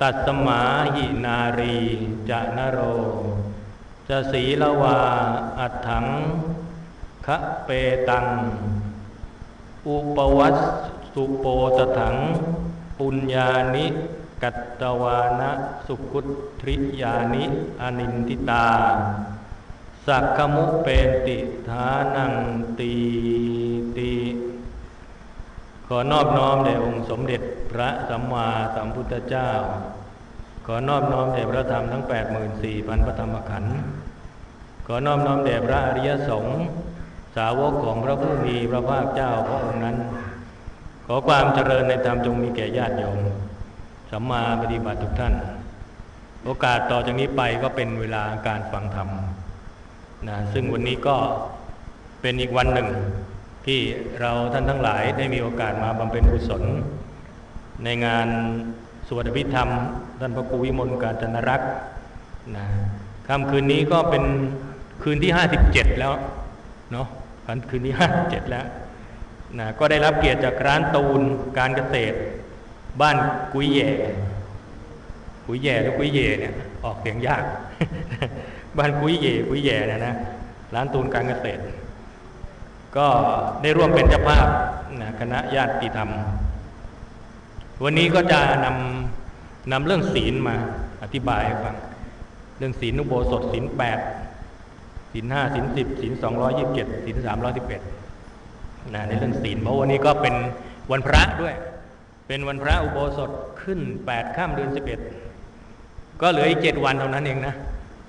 ตัสมาหินารีจะนโร จะสีลวาอัตถังคะเปตัง อุปวัตสุโปตถัง ปุญญานิกัตตวานะสุกุทริยานิอนินทิตา สักขมุเปติทานังตีติขอนอบน้อมแด่องค์สมเด็จ พระสัมมาสัมพุทธเจ้า ขอนอบน้อมแด่พระธรรมทั้ง 84,000พระธรรมขันธ์ขอนอบน้อมแด่พระอริยสงฆ์สาวกของพระผู้มีพระภาคเจ้าพระองค์นั้น ขอความเจริญในธรรมจงมีแก่ญาติโยมสัมมาปฏิบัติทุกท่าน โอกาสต่อจากนี้ไปก็เป็นเวลาการฟังธรรมนะซึ่งวันนี้ก็เป็นอีกวันหนึ่งที่เราท่านทั้งหลายได้มีโอกาสมาบำเพ็ญกุศล ในงานสวดอภิธรรมท่านพระครูวิมลการจนรักษ์นะค่ำคืนนี้ก็เป็นคืนที่ 57 แล้วเนาะคืนที่ 57 แล้วนะก็ได้รับเกียรติจากร้านตูนการเกษตร บ้านกุยแย่กุยแย่หรือกุยเย่เนี่ยออกเสียงยาก บ้านกุยเย่กุยแย่เนี่ยนะร้านตูนการเกษตร ก็ได้ร่วมเป็นเจ้าภาพนะคณะญาติธรรม วันนี้ก็จะนำนำเรื่องศีลมาอธิบายฟังเรื่องศีลนุโบสถศีลแปดศีลห้าศีลสิบศีลสองร้อยยิบเจ็ดศีลสามร้อยสิบเอ็ดนะในเรื่องศีลเพราะวันนี้ก็เป็นวันพระด้วย เป็นวันพระอุโบสถขึ้นแปดข้ามเดือนสิบเอ็ดก็เหลืออีกเจ็ดวันเท่านั้นเองนะ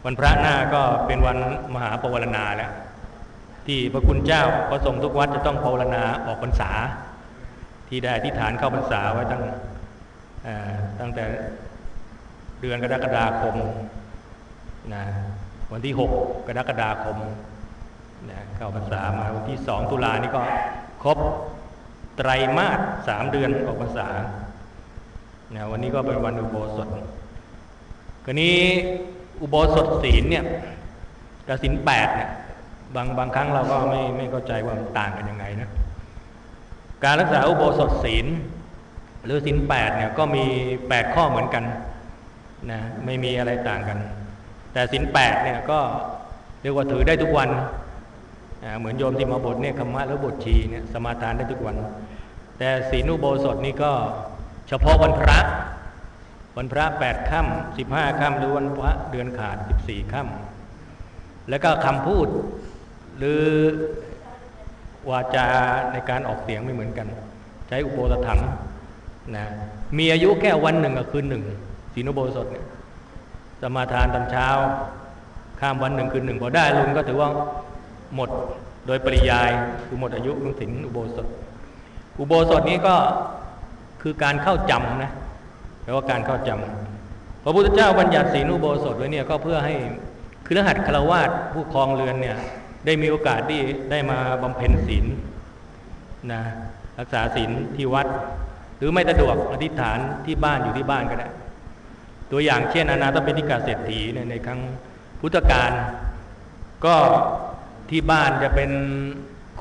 วันพระหน้าก็เป็นวันมหาปวารณาแล้ว ที่พระคุณเจ้าพระสงฆ์ทุกวัดจะต้องภาวนาออกพรรษา ที่ได้ที่ฐานเข้าพรรษาไว้ตั้งตั้งแต่เดือนกรกฎาคมนะวันที่ 6 กรกฎาคมนะเข้าพรรษามาวันที่ 2 ตุลานี่ก็ครบไตรมาสสามเดือนออกพรรษานะวันนี้ก็เป็นวันอุโบสถกรนี้อุโบสถศีลเนี่ยกับศีลแปดเนี่ยบางบางครั้งเราก็ไม่ไม่เข้าใจว่ามันต่างกันยังไงนะ การรักษาอุโบสถศีล หรือศีลแปดเนี่ยก็มีแปดข้อเหมือนกันนะไม่มีอะไรต่างกัน แต่ศีลแปดเนี่ยก็เรียกว่าถือได้ทุกวันเหมือนโยมที่มาบทเนี่ยคำมะหรือบทชีเนี่ยสมาทานได้ทุกวัน แต่ศีลอุโบสถนี่ก็เฉพาะวันพระวันพระแปดค่ำสิบห้าค่ำหรือวันพระเดือนขาดสิบสี่ค่ำแล้วก็คำพูดหรือ วาจาในการออกเสียงไม่เหมือนกัน ใช้อุโบสถถังนะมีอายุแค่วันหนึ่งกับคืนหนึ่งศีลอุโบสถเนี่ยสมาทานตอนเช้า ข้ามวันหนึ่งคืนหนึ่งพอได้ลุงก็ถือว่าหมดโดยปริยายคือหมดอายุของศีลอุโบสถ อุโบสถนี้ก็คือการเข้าจำนะแปลว่าการเข้าจำพระพุทธเจ้าบัญญัติศีลอุโบสถไว้เนี่ยก็เพื่อให้คือรหัสคารวาสผู้ครองเรือนเนี่ย ได้มีโอกาสที่ได้มาบำเพ็ญศีลนะรักษาศีลที่วัด หรือไม่สะดวกอธิษฐานที่บ้านอยู่ที่บ้านก็ได้ ตัวอย่างเช่นอนาถปิฎกาเศรษฐีในครั้งพุทธกาลก็ที่บ้านจะเป็น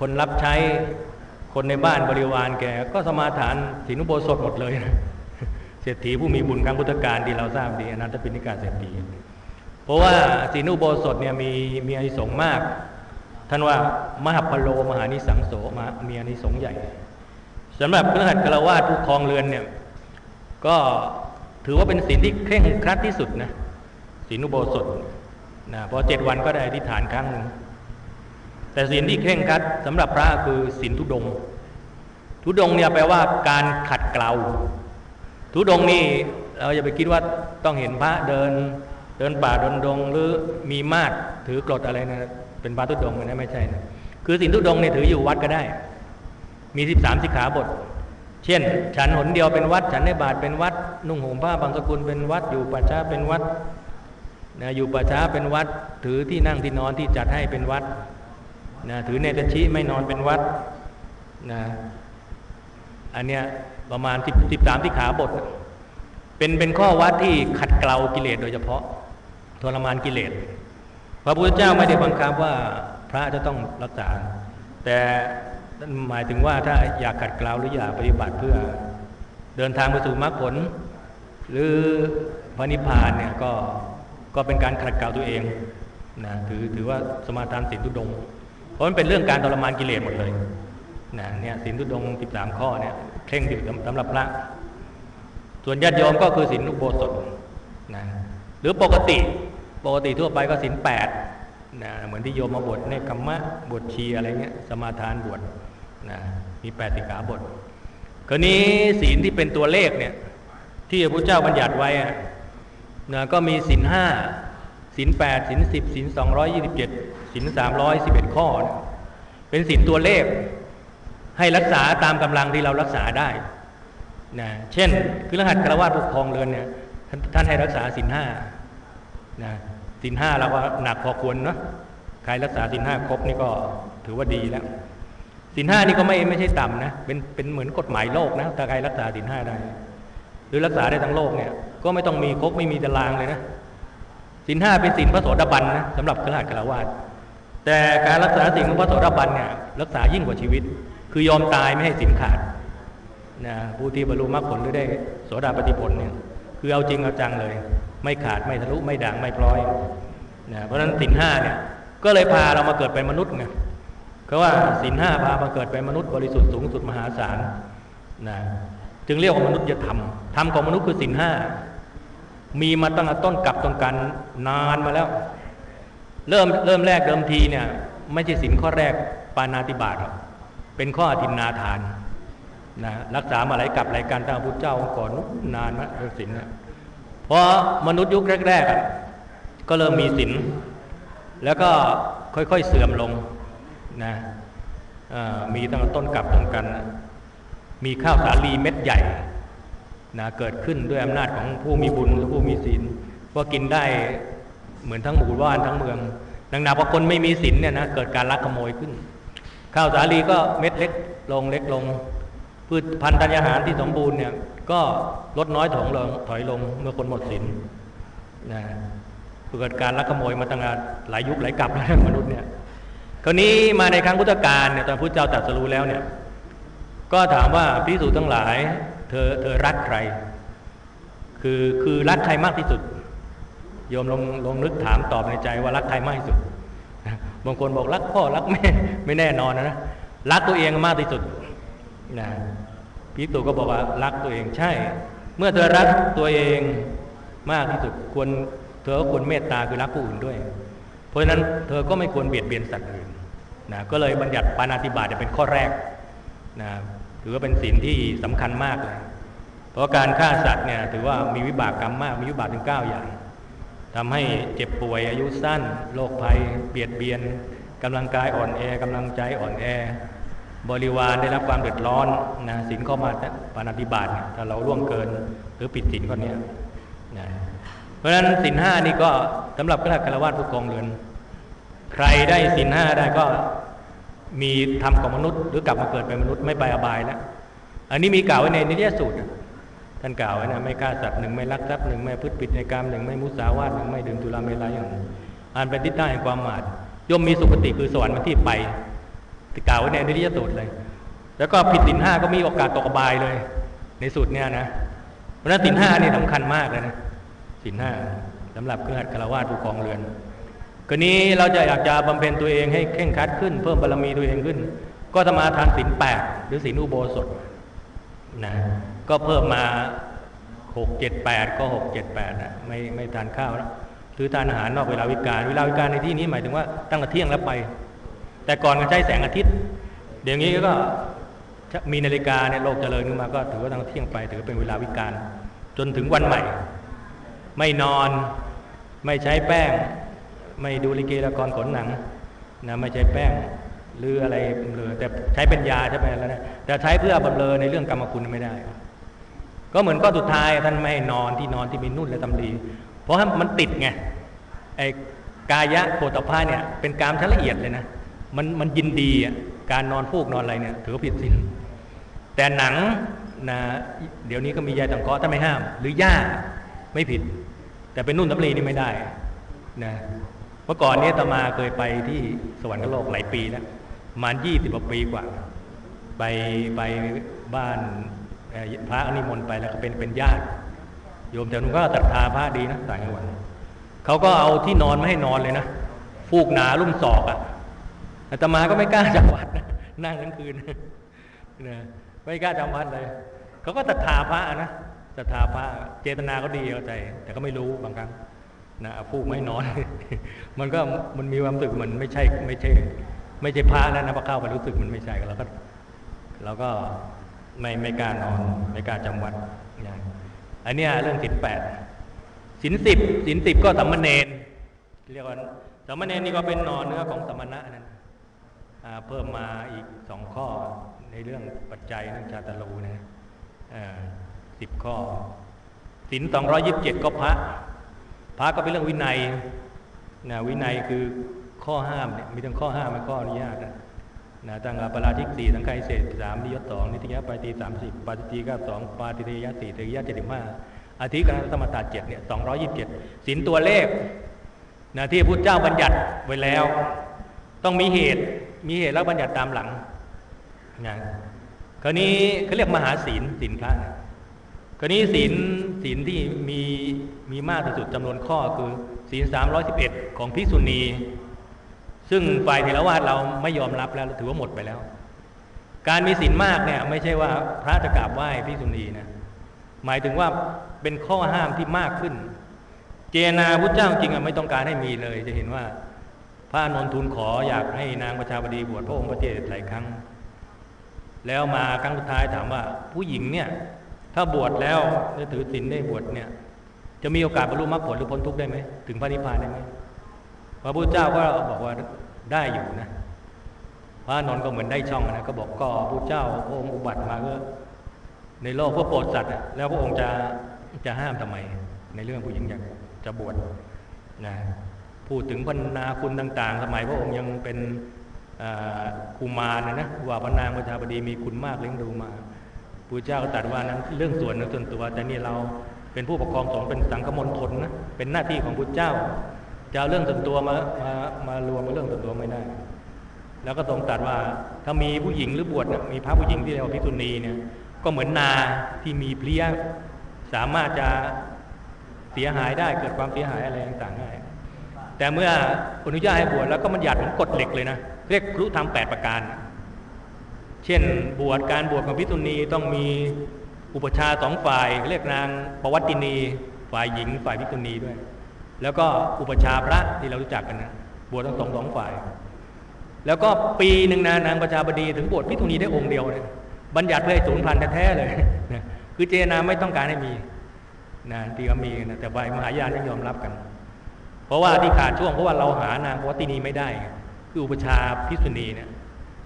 คนรับใช้คนในบ้านบริวารแกก็สมาทานศีลอุโบสถหมดเลยเศรษฐีผู้มีบุญครั้งพุทธกาลที่เราทราบดีอนันตปิฎกาเศรษฐีเพราะว่าศีลอุโบสถเนี่ยมีมีอนิสงส์มาก ท่านว่ามหาพโลมหานิสังโสมามีอนิสงส์ใหญ่สำหรับเครือขัดกระวาดผู้คองเรือนเนี่ย ก็ถือว่าเป็นศีลที่เคร่งครัดที่สุดนะศีลอุโบสถนะพอเจ็ดวันก็ได้อธิษฐานครั้งหนึ่งแต่ศีลที่เคร่งครัดสำหรับพระคือศีลทุดง ทุดงเนี่ยแปลว่าการขัดเกลาทุดงนี่เราอย่าไปคิดว่าต้องเห็นพระเดิน เดินป่าดนดงหรือมีมาดถือกรดอะไรนะ เป็นพระทุดงนะไม่ใช่นะคือศีลทุดงเนี่ยถืออยู่วัดก็ได้ มีสิบสามสิกขาบท เช่น ฉันหนเดียวเป็นวัด ฉันในบาทเป็นวัด นุ่งห่มผ้าบางสกุลเป็นวัด อยู่ป่าช้าเป็นวัดนะอยู่ป่าช้าเป็นวัด ถือที่นั่งที่นอนที่จัดให้เป็นวัดนะถือเนตชิไม่นอนเป็นวัดนะอันเนี้ยประมาณสิบสิบสามที่ขาบท เป็นเป็นข้อวัดที่ขัดเกลากิเลสโดยเฉพาะทรมานกิเลส พระพุทธเจ้าไม่ได้บังคับว่าพระจะต้องรักษา แต่นหมายถึงว่าถ้าอยากขัดเกลาหรืออยากปฏิบัติเพื่อเดินทางไปสู่มรรคผล หรือพระนิพพานเนี่ยก็ก็เป็นการขัดเกลาตัวเองนะถือถือว่าสมาทานศีลทุดง เพราะมันเป็นเรื่องการทรมานกิเลสหมดเลยนะเนี่ยศีลทุดงสิบสามข้อเนี่ยเคร่งอยู่สำหรับพระ ส่วนญาติโยมก็คือศีลอุโบสถนะหรือปกติ ปกติทั่วไปก็ศีลแปดนะเหมือนที่โยมมาบวชในกรรมะบวชชีอะไรเงี้ยสมาทานบวชนะมีแปดสิกขาบทคราวนี้ศีลที่เป็นตัวเลขเนี่ย ที่พระพุทธเจ้าบัญญัติไว้อะนะก็มีศีลห้าศีลแปดศีลสิบศีลสองร้อยยี่สิบเจ็ดศีลสามร้อยสิบเอ็ดข้อเนี่ยเป็นศีลตัวเลข ให้รักษาตามกำลังที่เรารักษาได้นะเช่น คือรหัสกระวาดปกครองเรือนเนี่ยท่านท่านให้รักษาศีลห้านะ ศีลห้าเราก็หนักพอควรเนาะใครรักษาศีลห้าครบนี่ก็ถือว่าดีแล้วศีลห้านี่ก็ไม่ไม่ใช่ต่ำนะเป็นเป็นเหมือนกฎหมายโลกนะถ้าใครรักษาศีลห้าได้ หรือรักษาได้ทั้งโลกเนี่ย ก็ไม่ต้องมีครบไม่มีตารางเลยนะศีลห้าเป็นศีลพระโสดาบันนะสำหรับกระหัสกระวาดแต่การรักษาศีลของพระโสดาบันเนี่ยรักษายิ่งกว่าชีวิต คือยอมตายไม่ให้ศีลขาดนะผู้ที่บรรลุมรรคผลหรือได้โสดาปฏิผลเนี่ยคือเอาจริงเอาจังเลย ไม่ขาดไม่ทะลุไม่ด่างไม่พลอยนะเพราะฉะนั้นศีลห้าเนี่ยก็เลยพาเรามาเกิดเป็นมนุษย์ไงเพราะว่าศีลห้าพามาเกิดเป็นมนุษย์บริสุทธิ์สูงสุดมหาศาลนะจึงเรียกว่ามนุษย์ธรรมธรรมของมนุษย์คือศีลห้ามีมาตั้งแต่ต้นกับต้นกันนานมาแล้ว เริ่มเริ่มแรกเดิมทีเนี่ย ไม่ใช่ศีลข้อแรกปานาติบาตหรอกเป็นข้ออธินนาทานนะรักษามาหลายกับหลายการตั้งพระพุทธเจ้าก่อนนานนะเรื่องศีลเนี่ย เพราะมนุษย์ยุคแรกๆก็เริ่มมีศีลแล้วก็ค่อยๆเสื่อมลงนะมีตั้งแต่ต้นกับต้นกัน มีข้าวสาลีเม็ดใหญ่นะเกิดขึ้นด้วยอำนาจของผู้มีบุญหรือผู้มีศีลว่ากินได้เหมือนทั้งหมู่บ้านทั้งเมืองดังนั้นพอคนไม่มีศีลเนี่ยนะเกิดการลักขโมยขึ้น ข้าวสาลีก็เม็ดเล็กลงเล็กลงพืชพันธุ์ธัญญาหารที่สมบูรณ์เนี่ย ก็ลดน้อยถอยลงถอยลงเมื่อคนหมดศีลนะเกิดการลักขโมยมาตั้งแต่หลายยุคหลายกับแล้วนะมนุษย์เนี่ยคราวนี้มาในครั้งพุทธกาลเนี่ยตอนพุทธเจ้าตรัสรู้แล้วเนี่ย ก็ถามว่าพิสูจน์ทั้งหลาย เธอเธอรักใคร คือคือรักใครมากที่สุดโยมลองลองนึกถามตอบในใจว่ารักใครมากที่สุดบางคนบอกรักพ่อรักแม่ไม่แน่นอนนะนะรักตัวเองมากที่สุดนะ พิสูจน์ก็บอกว่ารักตัวเองใช่ เมื่อเธอรักตัวเองมากที่สุดควรเธอก็ควรเมตตาคือรักผู้อื่นด้วย เพราะฉะนั้นเธอก็ไม่ควรเบียดเบียนสัตว์อื่นนะก็เลยบัญญัติปานาติบาตเป็นข้อแรกนะถือว่าเป็นศีลที่สำคัญมากเลย เพราะการฆ่าสัตว์เนี่ยถือว่ามีวิบากกรรมมาก มีวิบากถึง9อย่างทำให้เจ็บป่วยอายุสั้นโรคภัย เบียดเบียนกำลังกายอ่อนแอกำลังใจอ่อนแอ บริวารได้รับความเดือดร้อนนะศีลข้อมาปานาติบาตเนี่ยถ้าเราล่วงเกินหรือผิดศีลข้อเนี้ยนะเพราะฉะนั้นศีลห้านี่ก็สำหรับข้าราชการผู้กองเรือนใครได้ศีลห้าได้ก็มีธรรมของมนุษย์ หรือกลับมาเกิดเป็นมนุษย์ไม่ไปอบายแล้วอันนี้มีกล่าวไว้ในนิยสูตรท่านกล่าวไว้นะไม่ฆ่าสัตว์หนึ่งไม่ลักทรัพย์หนึ่งไม่พืชผิดในกรรมหนึ่งไม่มุสาวาทหนึ่งไม่ดื่มสุราเมลัยอย่างหนึ่งอ่านเป็นทิศทางแห่งความหมายย่อมมีสุคติคือสวรรค์มาที่ไป กล่าวไว้ในนิยสูตรเลย แล้วก็ผิดศีลห้าก็มีโอกาสตกอบายเลย ในสูตรเนี่ยนะเพราะฉะนั้นศีลห้านี่สำคัญมากเลยนะศีลห้าสำหรับเครือข่ายคารวะผู้ครองเรือนกรณีเราจะอยากจะบำเพ็ญตัวเองให้เข่งคัดขึ้น เพิ่มบารมีตัวเองขึ้น ก็สมาทานศีลแปดหรือศีลอุโบสถนะก็เพิ่มมาหกเจ็ดแปดก็หกเจ็ดแปดนะไม่ไม่ทานข้าวแล้วหรือทานอาหารนอกเวลาวิการ เวลาวิการในที่นี้หมายถึงว่าตั้งแต่เที่ยงแล้วไป แต่ก่อนก็ใช้แสงอาทิตย์ เดี๋ยวนี้ก็มีนาฬิกาเนี่ยโลกเจริญขึ้นมาก็ถือว่าตั้งเที่ยงไปถือเป็นเวลาวิการจนถึงวันใหม่ ไม่นอนไม่ใช้แป้ง ไม่ดูลิเกละครขนหนังนะไม่ใช้แป้งหรืออะไรบำเรอแต่ใช้เป็นยาใช่ไหมแล้วนะแต่ใช้เพื่อบำเรอในเรื่องกรรมคุณไม่ได้ ก็เหมือนก็สุดท้ายท่านไม่ให้นอนที่นอนที่มีนุ่นและตำลีเพราะมันติดไงไอ้กายะโพธพาเนี่ยเป็นกามชั้นละเอียดเลยนะ มันมันยินดีการนอนฟูกนอนอะไรเนี่ยถือว่าผิดศีลแต่หนังนะเดี๋ยวนี้ก็มียาตังเคราะห์ถ้าไม่ห้าม หรือย่าไม่ผิด แต่เป็นนุ่นตำลีนี่ไม่ได้นะเมื่อก่อนนี้ตมาเคยไปที่สวรรคโลกหลายปีแล้วประมาณยี่สิบกว่าปีกว่า ไปไปบ้านพระอนิมนต์ไปแล้วก็เป็นเป็นญาติโยมแต่นุ่นก็ศรัทาพระดีนะต่างจังหวัดเขาก็เอาที่นอนมาให้นอนเลยนะฟูกหนาลุ่มศอกอะ่ะ อาตมาก็ไม่กล้าจำวัดนั่งทั้งคืนนะไม่กล้าจำวัดเลยเขาก็ศรัทธาพระนะศรัทธาพระเจตนาเขาดีเข้าใจ แต่ก็ไม่รู้บางครั้งนะฟูกไม่นอน มันก็มันมีความรู้สึกมันไม่ใช่ไม่ใช่ ไม่ใช่พระแล้วนะพอเข้าไปรู้สึกมันไม่ใช่เราก็เราก็ไม่ไม่กล้านอนไม่กล้าจำวัดอย่างอันนี้เรื่องสินแปดสินสิบสินสิบก็สัมมาเนนเรียกว่าสัมมาเนนนี่ก็เป็นนอนเนื้อของสัมณะนั่น เพิ่มมาอีกสองข้อในเรื่องปัจจัยเรื่องชาตรูนะสิบข้อสินสองร้อยิบเจ็ดก็พระ พระก็เป็นเรื่องวินัยนะวินัยคือข้อห้ามเนี่ยมีทั้งข้อห้ามและข้ออนุญาตนะตั้งปราชิกสี่สังฆาเศษสามนิยตสองนิติยะปาตีสามสิบปาจิตีก็สองปาติเทยะสี่เทยะเจ็ดสิบห้าอาทิกรธรรมตาเจ็ดเนี่ยสองร้อยยี่สิบเจ็ดสินตัวเลขนะที่พระพุทธเจ้าบัญญัติไว้แล้ว ต้องมีเหตุ มีเหตุแล้วบัญญัติตามหลังนะคราวนี้เขาเรียกมหาศีลศีลพระคราวนี้ศีลศีลที่มีมีมากที่สุดจำนวนข้อคือศีลสามร้อยสิบเอ็ดของพิสุณีซึ่งฝ่ายเทรวาสเราไม่ยอมรับแล้วถือว่าหมดไปแล้ว การมีศีลมากเนี่ย ไม่ใช่ว่าพระจะกราบไหว้พิสุณีนะหมายถึงว่าเป็นข้อห้ามที่มากขึ้น เจนาพุทธเจ้าจริงอะไม่ต้องการให้มีเลย จะเห็นว่า พระนนทุนขออยากให้นางประชาบดีบวชพระองค์พระเจตหลายครั้ง แล้วมาครั้งสุดท้ายถามว่า ผู้หญิงเนี่ย ถ้าบวชแล้วจะถือศีลได้บวชเนี่ย จะมีโอกาสบรรลุมรรคผลหรือพ้นทุกข์ได้ไหมถึงพระนิพพานได้ไหมพระพุทธเจ้าก็บอกว่าได้อยู่นะ พระนนท์ก็เหมือนได้ช่องนะก็บอกก็พระเจ้าพระองค์อุบัติมาก็ในโลกเพื่อโปรดสัตว์แล้วพระองค์จะจะห้ามทำไม ในเรื่องผู้หญิงอยากจะบวชนะ พูดถึงพันนาคุณต่าง ๆ สมัยพระองค์ยังเป็นคุมารนะนะว่าพระนางประชาบดีมีคุณมากเลี้ยงดูมาพระเจ้าก็ตรัสว่านั้นเรื่องส่วนนึงส่วนตัว แต่นี่เราเป็นผู้ปกครองสงฆ์เป็นสังฆมณฑลนะเป็นหน้าที่ของพระเจ้าจะเอาเรื่องส่วนตัวมามามารวมกับเรื่องส่วนตัวไม่ได้ แล้วก็ทรงตรัสว่าถ้ามีผู้หญิงหรือบวชมีพระผู้หญิงที่เรียกว่าพิษุณีเนี่ยก็เหมือนนาที่มีเพลี้ยสามารถจะเสียหายได้เกิดความเสียหายอะไรต่างๆได้ แต่เมื่ออนุญาตให้บวชแล้วก็มันหยาดเหมือนกฎเหล็กเลยนะ เรียกครุธรรมแปดประการ เช่นบวชการบวชของพิษุณีต้องมีอุปชาสองฝ่ายเรียกนางประวัตินี ฝ่ายหญิงฝ่ายพิษุณีด้วย แล้วก็อุปชาพระที่เรารู้จักกันนะบวชทั้งสองสองฝ่าย แล้วก็ปีหนึ่งนานางประชาบดีถึงบวชพิษุณีได้องค์เดียวเลยบัญญัติเพื่อศูนย์พันแท้ๆเลยนะคือเจนาไม่ต้องการให้มีนะที่เขามีนะแต่ใบมหายานไม่ยอมรับกัน เพราะว่าที่ขาดช่วงเพราะว่าเราหานางวัตินีไม่ได้ คืออุปชาพิษุณีเนี่ย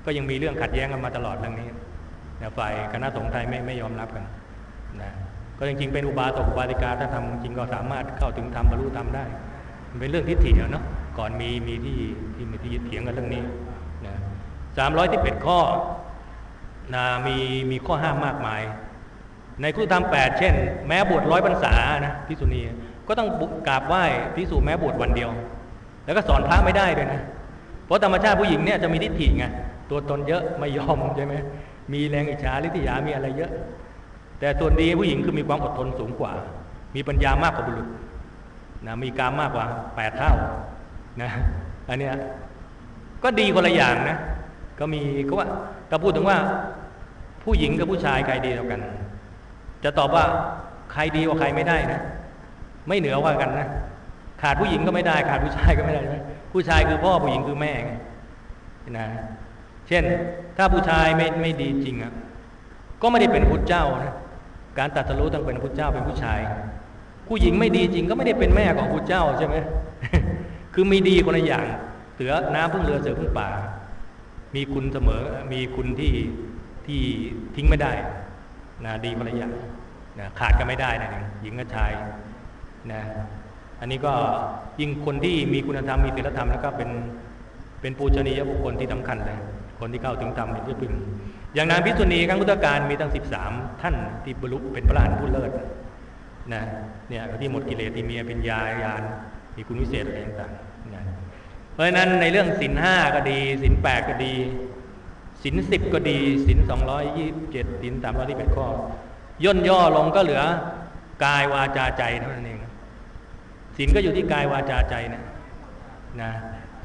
ก็ยังมีเรื่องขัดแย้งกันมาตลอดเรื่องนี้นะฝ่ายคณะสงฆ์ไทยไม่ไม่ยอมรับกันนะก็จริงๆเป็นอุบาสกอุบาสิกาถ้าทำจริงก็สามารถเข้าถึงธรรมบรรลุธรรมได้ มันเป็นเรื่องทิฏฐิเนาะก่อนมีมีที่ที่มีที่เถียงกันเรื่องนี้นะสามร้อยที่เป็ดข้อนะมีมีข้อห้ามมากมาย ในครุธรรมแปดเช่น แม้บวชร้อยพรรษานะพิสุนี ก็ต้องกราบไหว้พิสูจแม้บวชวันเดียว แล้วก็สอนพระไม่ได้ด้วยนะ เพราะธรรมชาติผู้หญิงเนี่ยจะมีทิฏฐิไงตัวตนเยอะไม่ยอมใช่ไหมมีแรงอิจฉาลิษยามีอะไรเยอะ แต่ส่วนดีผู้หญิงคือมีความอดทนสูงกว่า มีปัญญามากกว่าบุรุษนะมีการมากกว่าแปดเท่านะอันเนี้ยก็ดีคนละอย่างนะ ก็มีก็ว่าถ้าพูดถึงว่าผู้หญิงกับผู้ชายใครดีกว่ากัน จะตอบว่าใครดีกว่าใครไม่ได้นะ ไม่เหนือกว่ากันนะขาดผู้หญิงก็ไม่ได้ ขาดผู้ชายก็ไม่ได้ใช่ไหมผู้ชายคือพ่อผู้หญิงคือแม่ไงนะเช่น ถ้าผู้ชายไม่ไม่ดีจริงอะก็ไม่ได้เป็นพุทธเจ้านะการตัดสรู้ต้องเป็นพุทธเจ้าเป็นผู้ชาย ผู้หญิงไม่ดีจริงก็ไม่ได้เป็นแม่ของพุทธเจ้าใช่ไหมคือมีดีคนละอย่างเสือน้ำพึ่งเรือเสือพึ่งป่า มีคุณเสมอมีคุณที่ที่ทิ้งไม่ได้นะดีภรรยานะขาดกันไม่ได้นะหญิงกับชาย นะอันนี้ก็ยิ่งคนที่มีคุณธรรมมีศีลธรรมแล้วก็เป็นเป็นปูชนียบุคคลที่สำคัญเลยคนที่เข้าถึงธรรมเป็นที่พึ่งอย่างนางพิษุณีครั้งพุทธกาลมีตั้ง 13 ท่านที่บรรลุเป็นพระอรหันต์ผู้เลิศนะเนี่ยที่หมดกิเลสที่มีปัญญาญาณมีคุณวิเศษอะไรต่างๆนะเพราะฉะนั้นในเรื่องสินห้าก็ดีสินแปดก็ดีสินสิบก็ดีสินสองร้อยยี่สิบเจ็ดสินสามร้อยที่เป็นข้อย่นย่อลงก็เหลือกายวาจาใจเท่านั้นเอง สินก็อยู่ที่กายวาจาใจนะนะ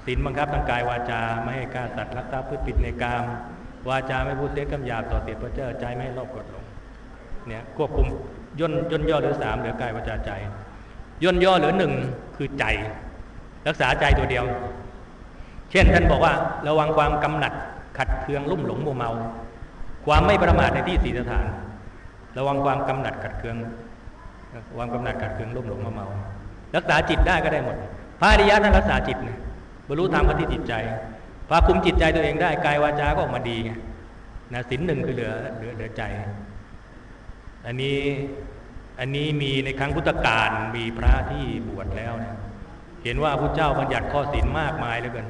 สินบังคับทางกายวาจาไม่ให้ฆ่าสัตว์รักทรัพย์พืชปิดในกาม วาจาไม่พูดเท็จคำหยาบต่อเตียดพระเจ้าใจไม่ให้รอบกดลงเนี่ยควบคุมย่นย่นย่อหลือสามเหลือกายวาจาใจ ย่นย่อเหลือหนึ่งคือใจ รักษาใจตัวเดียว เช่นท่านบอกว่าระวังความกำหนัดขัดเคืองลุ่มหลงโมเมา ความไม่ประมาทในที่สีสถาน ระวังความกำหนัดขัดเคือง ความกำหนัดขัดเคืองลุ่มหลงโมเมา รักษาจิตได้ก็ได้หมด พระอริยะท่านรักษาจิตนะบรรลุธรรมก็ที่จิตใจพอคุมจิตใจตัวเองได้กายวาจาก็ออกมาดีไงนะสินหนึ่งคือเหลือเหลือเหลือใจ อันนี้อันนี้มีในครั้งพุทธกาลมีพระที่บวชแล้วเนี่ยเห็นว่าพระเจ้าบัญญัติข้อศีลมากมายเหลือเกิน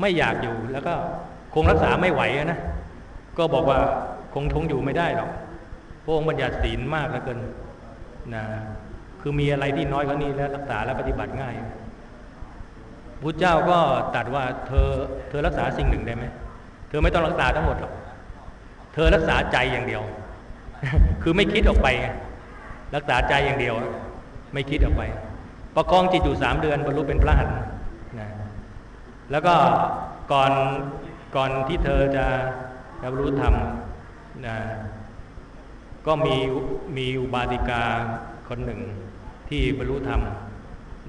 ไม่อยากอยู่แล้วก็คงรักษาไม่ไหวนะก็บอกว่าคงทงอยู่ไม่ได้หรอกพระองค์บัญญัติศีลมากเหลือเกินนะ คือมีอะไรที่น้อยกว่านี้แล้วรักษาและปฏิบัติง่ายพุทธเจ้าก็ตัดว่าเธอเธอรักษาสิ่งหนึ่งได้ไหมเธอไม่ต้องรักษาทั้งหมดหรอกเธอรักษาใจอย่างเดียว คือไม่คิดออกไป รักษาใจอย่างเดียว ไม่คิดออกไป ประคองจิตอยู่สามเดือนบรรลุเป็นพระหันนะแล้วก็ก่อนก่อนที่เธอจะบรรลุธรรมนะก็มีมีอุบาติกาคนหนึ่ง ที่บรรลุธรรม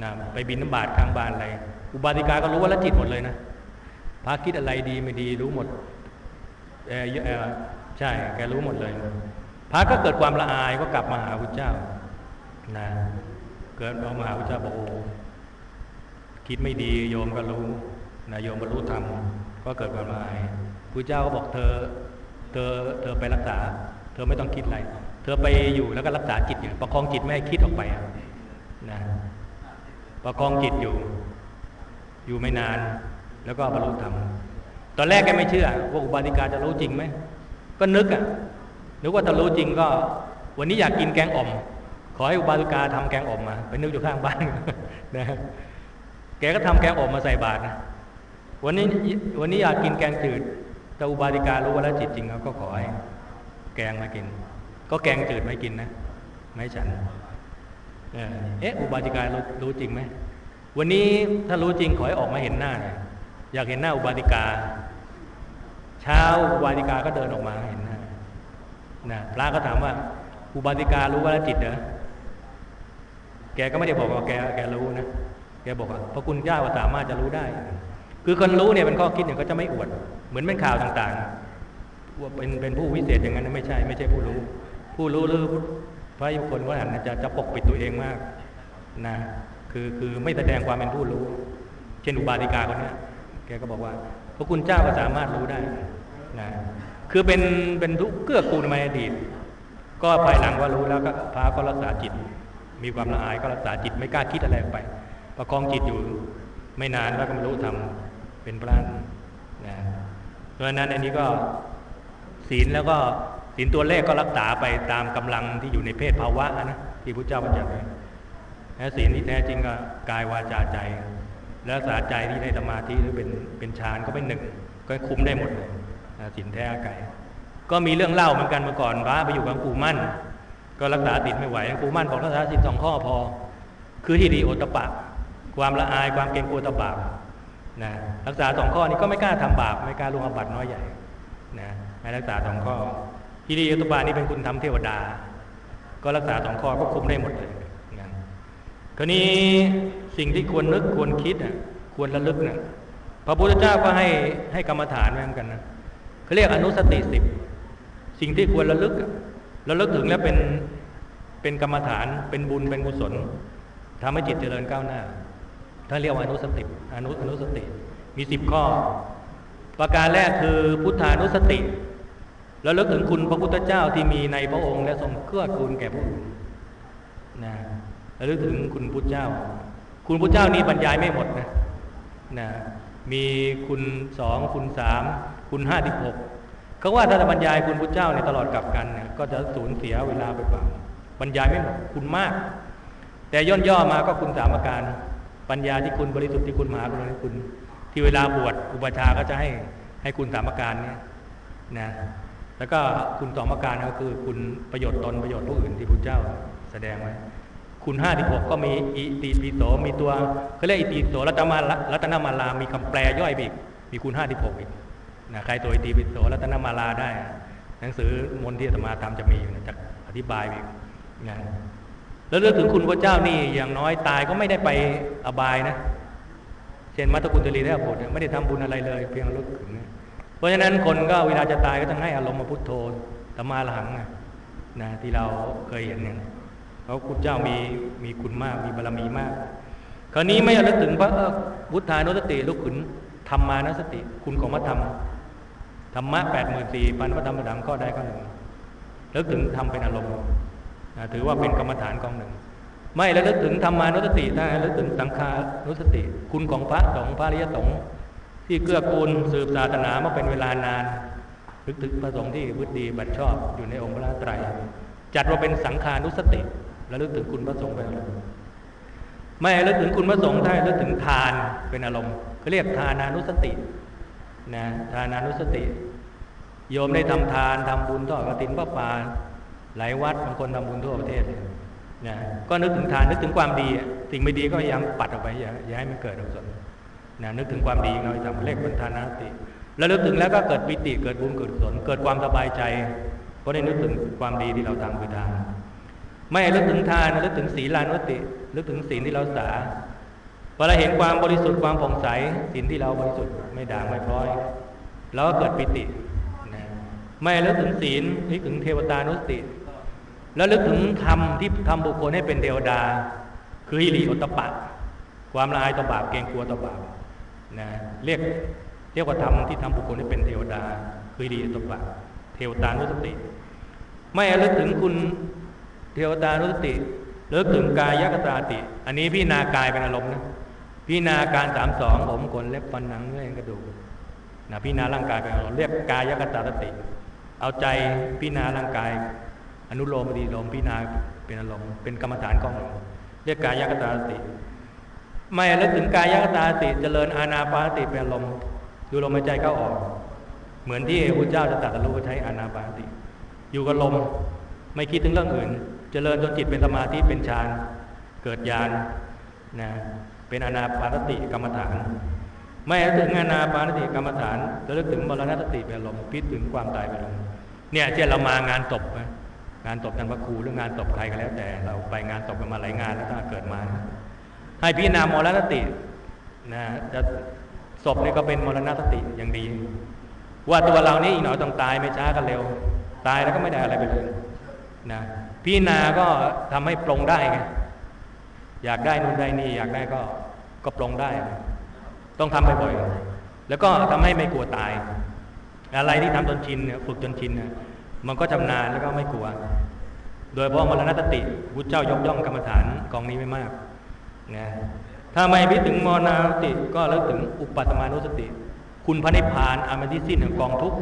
นะไปบินน้ำบาตรข้างบ้านอะไร อุบาติกาก็รู้ว่าละจิตหมดเลยนะพระคิดอะไรดีไม่ดีรู้หมดเออเออใช่แกรู้หมดเลยพระก็เกิดความละอายก็กลับมาหาพระเจ้านะเกิดมาหาพระเจ้าบอกโอ้คิดไม่ดีโยมก็รู้นะโยมบรรลุธรรมก็เกิดความละอายพระเจ้าก็บอกเธอ เธอเธอไปรักษา เธอไม่ต้องคิดอะไร เธอไปอยู่แล้วก็รักษาจิตอยู่ประคองจิตไม่ให้คิดออกไปนะ ประคองจิตอยู่ อยู่ไม่นาน แล้วก็บรรลุธรรมตอนแรกแกไม่เชื่อว่าอุบาติกาจะรู้จริงไหมก็นึกอะนึกว่าถ้ารู้จริงก็ วันนี้อยากกินแกงอ่อม ขอให้อุบาติกาทำแกงอ่อมมาไปนึกอยู่ข้างบ้านนะแกก็ทำแกงอ่อมมาใส่บาตรนะวันนี้วันนี้อยากกินแกงจืดแต่อุบาติการู้ว่าแล้วจิตจริงเขาก็ขอให้แกงมากิน ก็แกงจืดไม่กินนะ ไม่ฉัน เอ๊ะอุบาติการู้รู้จริงไหมวันนี้ถ้ารู้จริงขอให้ออกมาเห็นหน้าหน่อยอยากเห็นหน้าอุบาติกา เช้าอุบาติกาก็เดินออกมาเห็นหน้านะพระก็ถามว่า อุบาติการู้ว่าล้วจิตเหรอแกก็ไม่ได้บอกว่าแกแกรู้นะแกบอกว่าพระคุณเจ้าสามารถจะรู้ได้ คือคนรู้เนี่ยเป็นข้อคิดเนี่ยก็จะไม่อวด เหมือนเป็นข่าวต่างๆว่าเป็นเป็นผู้วิเศษอย่างนั้นไม่ใช่ ไม่ใช่ผู้รู้ ผู้รู้หรือ พระยุคนว่าจะจะปกปิดตัวเองมากนะคือคือไม่แสดงความเป็นผู้รู้ เช่นอุบาติกาคนนี้แกก็บอกว่า พระคุณเจ้าก็สามารถรู้ได้นะคือเป็นเป็นทุกเกื้อกูลในอดีต ก็ภายหลังว่ารู้แล้วก็พระก็รักษาจิต มีความละอายก็รักษาจิตไม่กล้าคิดอะไรไป ประคองจิตอยู่ไม่นานแล้วก็บรรลุธรรมเป็นพระนะเพราะนั้นอันนี้ก็ศีลแล้วก็ ศีลตัวเลขก็รักษาไปตามกำลังที่อยู่ในเพศภาวะนะที่พระเจ้าบัญญัติไว้และศีลที่แท้จริงก็กายวาจาใจรักษาใจที่ได้สมาธิหรือเป็นเป็นฌานก็เป็นหนึ่งก็คุ้มได้หมดเลยศีลแท้กายก็มีเรื่องเล่าเหมือนกันเมื่อก่อนพระไปอยู่กับปู่มั่น ก็รักษาศีลไม่ไหวปู่มั่นบอกรักษาศีลสองข้อพอ คือที่ดีโอตปะ ความละอายความเกรงกลัวตบาปนะรักษาสองข้อนี้ก็ไม่กล้าทำบาปไม่กล้าลวงอบัติน้อยใหญ่นะให้รักษาสองข้อ ที่ดีโอตปะนี่เป็นคุณธรรมเทวดา ก็รักษาสองข้อก็คุมได้หมดเลยนะคราวนี้สิ่งที่ควรนึกควรคิดอะควรระลึกนะพระพุทธเจ้าก็ให้ให้กรรมฐานไว้เหมือนกันนะเขาเรียกอนุสติสิบสิ่งที่ควรระลึกระลึกถึงแล้วเป็นเป็นกรรมฐานเป็นบุญเป็นกุศลทำให้จิตเจริญก้าวหน้าท่านเรียกว่าอนุสติอนุอนุสติ มีสิบข้อ ประการแรกคือพุทธานุสติ แล้วลึกถึงคุณพระพุทธเจ้าที่มีในพระองค์และทรงเกื้อกูลแก่ผู้อื่นนะแล้วลึกถึงคุณพุทธเจ้า คุณพุทธเจ้านี่บรรยายไม่หมดนะนะมีคุณสองคุณสามคุณห้าสิบหกเขาว่าถ้าจะบรรยายคุณพุทธเจ้าในตลอดกับกันเนี่ยก็จะสูญเสียเวลาไปเปล่าบรรยายไม่หมดคุณมาก แต่ย่นย่อมาก็คุณสามอาการ ปัญญาที่คุณบริสุทธิ์ที่คุณมหากรุณาธิคุณ ที่เวลาบวชอุปชาก็จะให้ให้คุณสามอาการเนี่ยนะ แล้วก็คุณสองอาการก็คือ คุณประโยชน์ตนประโยชน์ผู้อื่นที่พุทธเจ้าแสดงไว้ คุณห้าที่หกก็มีอิติปิโสมีตัวเขาเรียกอิติปิโสรัตมารัตนมาลามีคำแปลย่อยอีก มีคุณห้าที่หกอีกนะใครตัวอิติปิโสรัตนมาลาได้ หนังสือมนต์ที่อาตมาทำจะมีอยู่นะจะอธิบายอีกนะแล้วเรื่องถึงคุณพระเจ้านี่อย่างน้อยตายก็ไม่ได้ไปอบายนะ เช่นมัตตคุณตรีได้บทไม่ได้ทำบุญอะไรเลย เพียงรู้ถึง เพราะฉะนั้นคนก็เวลาจะตายก็ต้องให้อารมณ์มาพุทโธธรรมาหลังนะนะที่เราเคยเห็นเนี่ยเพราะคุณเจ้ามีมีคุณมากมีบารมีมาก คราวนี้ไม่ระลึกถึงพระพุทธานุสติลุกขึ้นธรรมานุสติ คุณของพระธรรมธรรมะแปดหมื่นสี่พันพระธรรมดังก็ได้ก็หนึ่งลึกถึงทำเป็นอารมณ์ถือว่าเป็นกรรมฐานกองหนึ่ง ไม่ระลึกถึงธรรมานุสติถ้าระลึกถึงสังขานุสติ คุณของพระสงฆ์พระริยสงฆ์ ที่เกื้อกูลสืบศาสนามาเป็นเวลานานลึกถึงพระสงฆ์ที่วุดีบัตชอบอยู่ในองค์พระไตรจัดว่าเป็นสังขานุสติระลึกถึงคุณพระสงฆ์เป็นอารมณ์ไม่ระลึกถึงคุณพระสงฆ์ได้ระลึกถึงทานเป็นอารมณ์เขาเรียกทานานุสตินะทานานุสติ โยมได้ทำทานทำบุญทอดกฐินพระป่าหลายวัดบางคนทำบุญทั่วประเทศเลยนะก็นึกถึงทานนึกถึงความดี สิ่งไม่ดีก็พยายามปัดออกไปอย่าอย่าให้มันเกิดอกุศล นะนึกถึงความดีเราทำเลขเป็นทานาติ แล้วนึกถึงแล้วก็เกิดปิติเกิดบุญเกิดกุศลเกิดความสบายใจ เพราะได้นึกถึงความดีที่เราทำคือทานไม่ลึกถึงทานลึกถึงศีลานุติลึกถึงศีลที่เราสาพอเราเห็นความบริสุทธิ์ความผ่องใสศีลที่เราบริสุทธิ์ไม่ด่างไม่พร้อยเราก็เกิดปิตินะไม่ลึกถึงศีลนึกถึงเทวตานุสติ แล้วลึกถึงธรรมที่ทำบุคคลให้เป็นเทวดา คือฮิริโอตปะ ความละอายต่อบาปเกรงกลัวต่อบาป นะเรียกเรียกว่าธรรมที่ทำบุคคลให้เป็นเทวดา คือฮิริโอตปะเทวตานุสติ ไม่ลึกถึงคุณเทวตานุสติเลิกถึงกายกตาติ อันนี้พี่นากายเป็นอารมณ์นะพี่นาการสามสองผมขนเล็บฟันหนังเนื้อกระดูกนะพี่นาร่างกายเป็นอารมณ์เรียกกายกตาติ เอาใจพี่นาร่างกาย อนุโลมดีลมพี่นาเป็นอารมณ์เป็นกรรมฐานกองเรียกกายกตาติ ไม่เลิกถึงกายกตาติเจริญอาณาปาติเป็นอารมดูลมหายใจเข้าออก เหมือนที่พระเจ้าจะตรัสรู้ใช้อาณาปาติ อยู่กับลมไม่คิดถึงเรื่องอื่น เจริญจนจิตเป็นสมาธิเป็นฌานเกิดญาณนะเป็นอนาปานสติกรรมฐาน ไม่ถึงอนาปานสติกรรมฐานจะลิกถึงมรณสติเป็นลมพิจถึงความตายเป็นลมเนี่ยเช่นเรามางานศพงานศพท่านพระครูหรืองานศพใครก็แล้วแต่ เราไปงานศพกันมาหลายงานแล้วถ้าเกิดมา ให้พิจารณามรณสตินะจะศพนี่ก็เป็นมรณสติอย่างดี ว่าตัวเรานี่อีกหน่อยต้องตายไม่ช้ากันเร็ว ตายแล้วก็ไม่ได้อะไรไปเลยนะพิจารณาก็ทำให้ปรงได้ไงอยากได้นู่นได้นี่อยากได้ก็ก็ปรงได้ ต้องทำบ่อยๆแล้วก็ทำให้ไม่กลัวตาย อะไรที่ทำจนชินฝึกจนชินมันก็ชานาญแล้วก็ไม่กลัว โดยเพราะมรณตติพุทธเจ้ายกย่องกรรมฐานกองนี้ไม่มาก นะถ้าไม่พิถึงมรณสติก็เลิกถึงอุปัตมานุสติ คุณพระนิพพานอามาที่สิ้นของกองทุก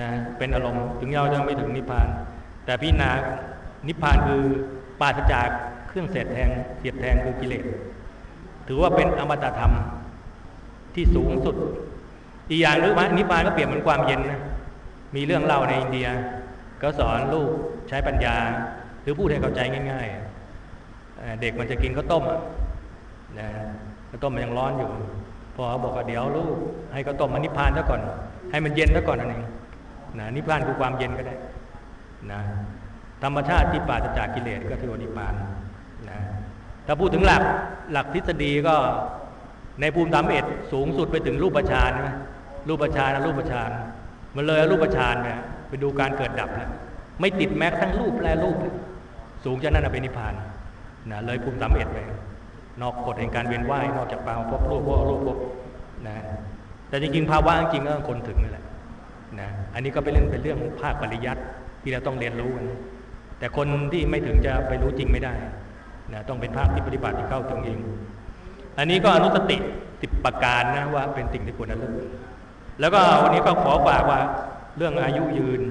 นะเป็นอารมณ์ถึงเราจะไม่ถึงนิพพาน แต่พี่นานิพพานคือปราศจากเครื่องเสร็จแทงเสียบแทงคือกิเลสถือว่าเป็นอมตะธรรมที่สูงสุด อีกอย่างหรือว่านิพพานก็เปรียบเหมือนความเย็นนะมีเรื่องเล่าในอินเดีย ก็สอนลูกใช้ปัญญา หรือพูดให้เข้าใจง่าย ๆ เด็กมันจะกินข้าวต้มนะข้าวต้มมันยังร้อนอยู่ พอเขาบอกว่าเดี๋ยวลูกให้ข้าวต้มมันนิพพานซะก่อน ให้มันเย็นซะก่อนนั่นเองนะนิพพานคือความเย็นก็ได้นะธรรมชาติที่ปราศจากกิเลสก็คือนิพพานนะถ้าพูดถึงหลักหลักทฤษฎีก็ในภูมิธรรมเอ็ดสูงสุดไปถึงรูปฌานนะรูปฌานรูปฌานมันเลยรูปฌานเนี่ยไปดูการเกิดดับแล้วไม่ติดแม้ทั้งรูปแลรูป สูงจากนั้นเป็นนิพพาน นะเลยภูมิธรรมเอ็ดไปนอกกฎแห่งการเวียนว่ายนอกจากปางพบรูปพบรูปพบนะแต่จริงๆภาวะจริงก็คนถึงนั่แหละนะอันนี้ก็เป็นเรื่องเป็นเรื่องภาคปริยัติที่เราต้องเรียนรู้กันแต่คนที่ไม่ถึงจะไปรู้จริงไม่ได้นะต้องเป็นภาคที่ปฏิบัติที่เข้าถึงเอง อันนี้ก็อนุสติสิบประการนะว่าเป็นสิ่งที่ควรระลึกแล้วก็วันนี้ก็ขอฝากว่าเรื่องอายุยืน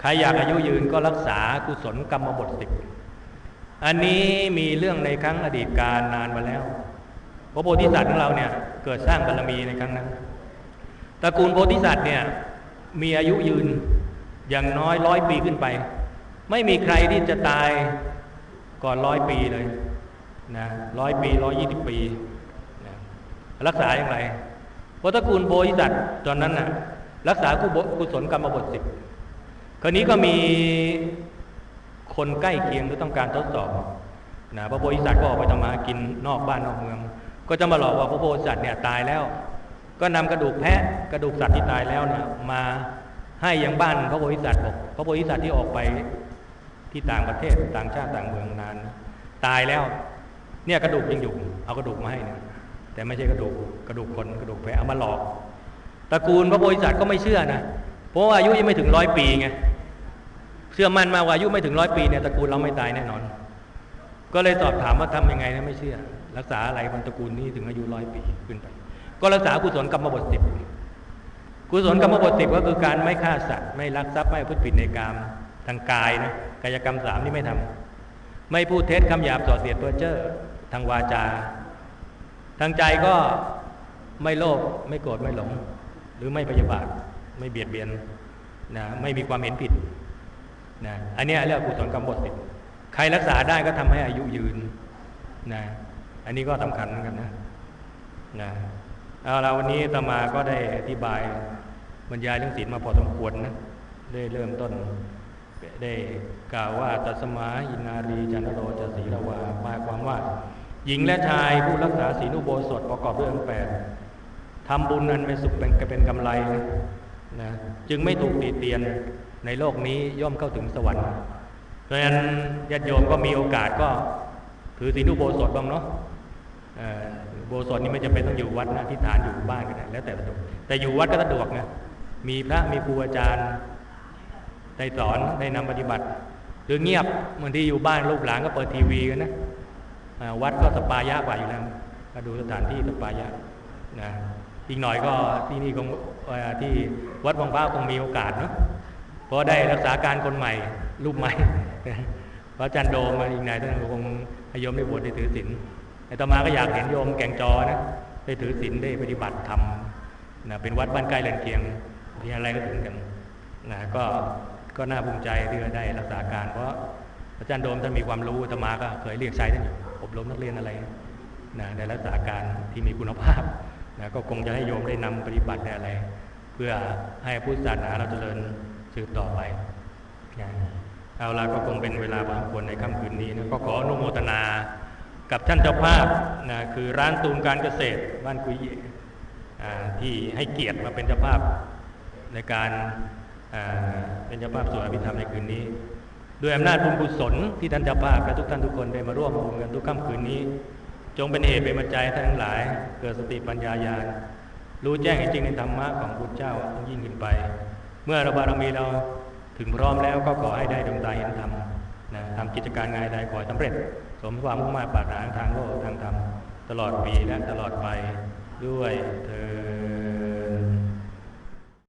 ใครอยากอายุยืนก็รักษากุศลกรรมบทสิบ อันนี้มีเรื่องในครั้งอดีตการนานมาแล้ว พระโพธิสัตว์ของเราเนี่ยเกิดสร้างบารมีในครั้งนั้นตระกูลโพธิสัตว์เนี่ยมีอายุยืนอย่างน้อยร้อยปีขึ้นไป ไม่มีใครที่จะตายก่อนร้อยปีเลยนะร้อยปีร้อยยี่สิบปีนะรักษาอย่างไรเพราะตระกูลโพธิสัตว์ตอนนั้นน่ะรักษากุศลกรรมบทสิบคราวนี้ก็มี คนใกล้เคียงที่ต้องการทดสอบนะพระโพธิสัตว์ก็ออกไปทำมากินนอกบ้านนอกเมือง ก็จะมาหลอกว่าพระโพธิสัตว์เนี่ยตายแล้ว ก็นำกระดูกแพะกระดูกสัตว์ที่ตายแล้วเนี่ยมาให้ยังบ้านพระโพธิสัตว์บอกพระโพธิสัตว์ที่ออกไปที่ต่างประเทศต่างชาติต่างเมืองนาน ตายแล้ว เนี่ยกระดูกยังอยู่ เอากระดูกมาให้เนี่ยแต่ไม่ใช่กระดูกกระดูกคนกระดูกแพะเอามาหลอกตระกูลพระโพธิสัตว์ก็ไม่เชื่อนะเพราะว่าอายุยังไม่ถึงร้อยปีไง ชื่อมั่นมาว่าอายุไม่ถึงร้อยปีเนี่ยตระกูลเราไม่ตายแน่นอน ก็เลยสอบถามว่าทำยังไงนะไม่เชื่อ รักษาอะไรบนตระกูลนี้ถึงอายุร้อยปีขึ้นไป ก็รักษากุศลกรรมบทสิบกุศลกรรมบทสิบก็คือการไม่ฆ่าสัตว์ไม่ลักทรัพย์ไม่พูดผิดในกามทางกายนะกายกรรมสามนี่ไม่ทำไม่พูดเท็จคำหยาบส่อเสียดเพ้อเจ้อทางวาจา ทางใจก็ไม่โลภไม่โกรธไม่หลง หรือไม่พยาบาทไม่เบียดเบียนนะไม่มีความเห็นผิด นะอันนี้เรียกกุศลกรรมบทสิบใครรักษาได้ก็ทำให้อายุยืนนะอันนี้ก็สำคัญเหมือนกันนะนะเอาละวันนี้ตมาก็ได้อธิบายบรรยายเรื่องศีลมาพอสมควรนะได้เริ่มต้น ได้กล่าวว่าตัสมาอินารีจันโรจะศีลวาหมายความว่า หญิงและชายผู้รักษาศีลอุโบสถประกอบด้วยองค์แปดทำบุญนั้นเป็นสุขเป็นเป็นกำไรนะจึงไม่ถูกตีเตียน ในโลกนี้ย่อมเข้าถึงสวรรค์ เพราะฉะนั้นญาติโยมก็มีโอกาสก็ถือศีลอุโบสถบ้างเนาะโบสถนี้ไม่จำเป็นต้องอยู่วัดนะที่ฐานอยู่บ้านก็ได้แล้วแต่สะดวกแต่อยู่วัดก็สะดวกนะมีพระมีครูอาจารย์ได้สอนได้นำปฏิบัติ หรือเงียบบางทีอยู่บ้านลูกหลานก็เปิดทีวีกันนะวัดก็สปายะกว่าอยู่แล้วก็ดูสถานที่สปายะนะอีกหน่อยก็ที่นี่คงที่วัดวังพระคงมีโอกาสเนาะ เพราะได้รักษาการคนใหม่รูปใหม่พระอาจารย์โดมาอีกน่อยท่านคงให้โยมได้บวชได้ถือศีลแต่ต่อมาก็อยากเห็นโยมแก่งจอนะได้ถือศีลได้ปฏิบัติธรรมนะเป็นวัดบ้านใกล้เรือนเคียงที่อะไรก็ถึงกันนะก็ก็น่าภูมิใจที่ได้รักษาการ เพราะอาจารย์โดมท่านมีความรู้ธรรมาก็เคยเรียกใช้ท่านอยู่อบรมนักเรียนอะไรนะได้รักษาการที่มีคุณภาพนะก็คงจะให้โยมได้นำปฏิบัติอะไร เพื่อให้พุทธศาสนาเราเจริญ สืบต่อไปนะเอาละก็คงเป็นเวลาพอสมควรในค่ำคืนนี้นะก็ขออนุโมทนากับท่านเจ้าภาพนะคือร้านตูนการเกษตรบ้านกุยเยที่ให้เกียรติมาเป็นเจ้าภาพในการเป็นเจ้าภาพสวดอภิธรรมในคืนนี้ด้วยอำนาจบุญกุศลที่ท่านเจ้าภาพและทุกท่านทุกคนได้มาร่วมบุญกันทุกค่ำคืนนี้ จงเป็นเหตุเป็นปัจจัยท่านทั้งหลาย เกิดสติปัญญาญาณรู้แจ้งจริงในธรรมะของพุทธเจ้ายิ่งขึ้นไป มื่อเราบารมีเราถึงพร้อมแล้วก็ขอให้ได้ดวงตาเห็นธรรมนะทำกิจการงานใดขอสำเร็จ สมความมุ่งมั่นปรารถนาทางโลกทางธรรม ตลอดปีและตลอดไปด้วยเธอ